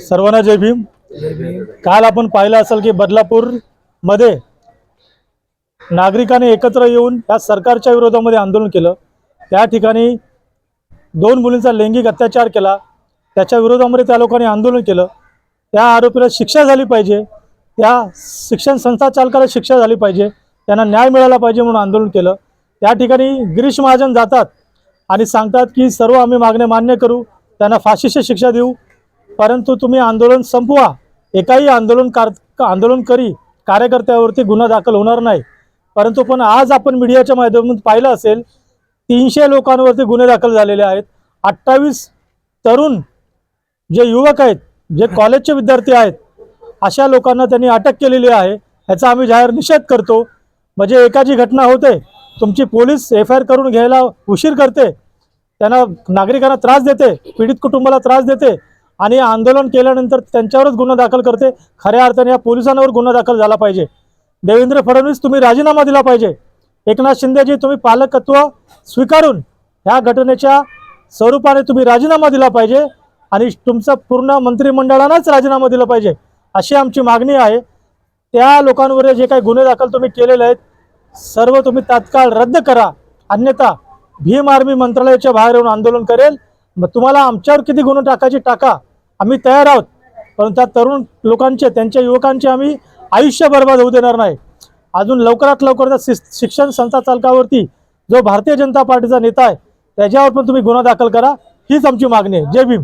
सर्वांना जय भीम. काल आपण पाहिलं असेल की बदलापूरमध्ये नागरिकांनी एकत्र येऊन या सरकारच्या विरोधामध्ये आंदोलन केलं. त्या ठिकाणी दोन मुलींचा लैंगिक अत्याचार केला. त्याच्या विरोधामध्ये त्या लोकांनी आंदोलन केलं. त्या आरोपीला शिक्षा झाली पाहिजे. त्या शिक्षण संस्था चालकाला शिक्षा झाली पाहिजे. त्यांना न्याय मिळाला पाहिजे म्हणून आंदोलन केलं. त्या ठिकाणी गिरीश महाजन जातात आणि सांगतात की सर्व आम्ही मागण्या मान्य करू. त्यांना फाशीची शिक्षा देऊ. परंतु तुम्ही आंदोलन संपवा. एकाही आंदोलन कार आंदोलनकरी कार्यकर्त्यावरती गुन्हा दाखल होणार नाही. परंतु पण आज आपण मीडियाच्या माध्यमातून पाहिलं असेल तीनशे लोकांवरती गुन्हे दाखल झालेले आहेत. अठ्ठावीस तरुण जे युवक आहेत जे कॉलेजचे विद्यार्थी आहेत अशा लोकांना त्यांनी अटक केलेली आहे. ह्याचा आम्ही जाहीर निषेध करतो. म्हणजे एकाची घटना होते तुमची पोलीस एफ आय आर करून घ्यायला उशीर करते त्यांना नागरिकांना त्रास देते पीडित कुटुंबाला त्रास देते आणि आंदोलन केल्यानंतर त्यांच्यावरच गुन्हा दाखल करते. खऱ्या अर्थाने या पोलिसांवर गुन्हा दाखल झाला पाहिजे. देवेंद्र फडणवीस तुम्ही राजीनामा दिला पाहिजे. एकनाथ शिंदेजी तुम्ही पालकत्व स्वीकारून ह्या घटनेच्या स्वरूपाने तुम्ही राजीनामा दिला पाहिजे आणि तुमचा पूर्ण मंत्रिमंडळानंच राजीनामा दिला पाहिजे अशी आमची मागणी आहे. त्या लोकांवर जे काही गुन्हे दाखल तुम्ही केलेले आहेत सर्व तुम्ही तात्काळ रद्द करा. अन्यथा भीम आर्मी मंत्रालयाच्या बाहेर येऊन आंदोलन करेल. मग तुम्हाला आमच्यावर किती गुन्हे टाकायचे टाका. आम्ही तयार आहोत. पण त्या तरुण लोकांचे त्यांच्या युवकांचे आम्ही आयुष्य बर्बाद होऊ देणार नाही. अजून लवकरात लवकर त्या शिक्षण संस्था चालकावरती जो भारतीय जनता पार्टीचा नेता आहे त्याच्यावर पण तुम्ही गुन्हा दाखल करा. हीच आमची मागणी आहे. जय भीम.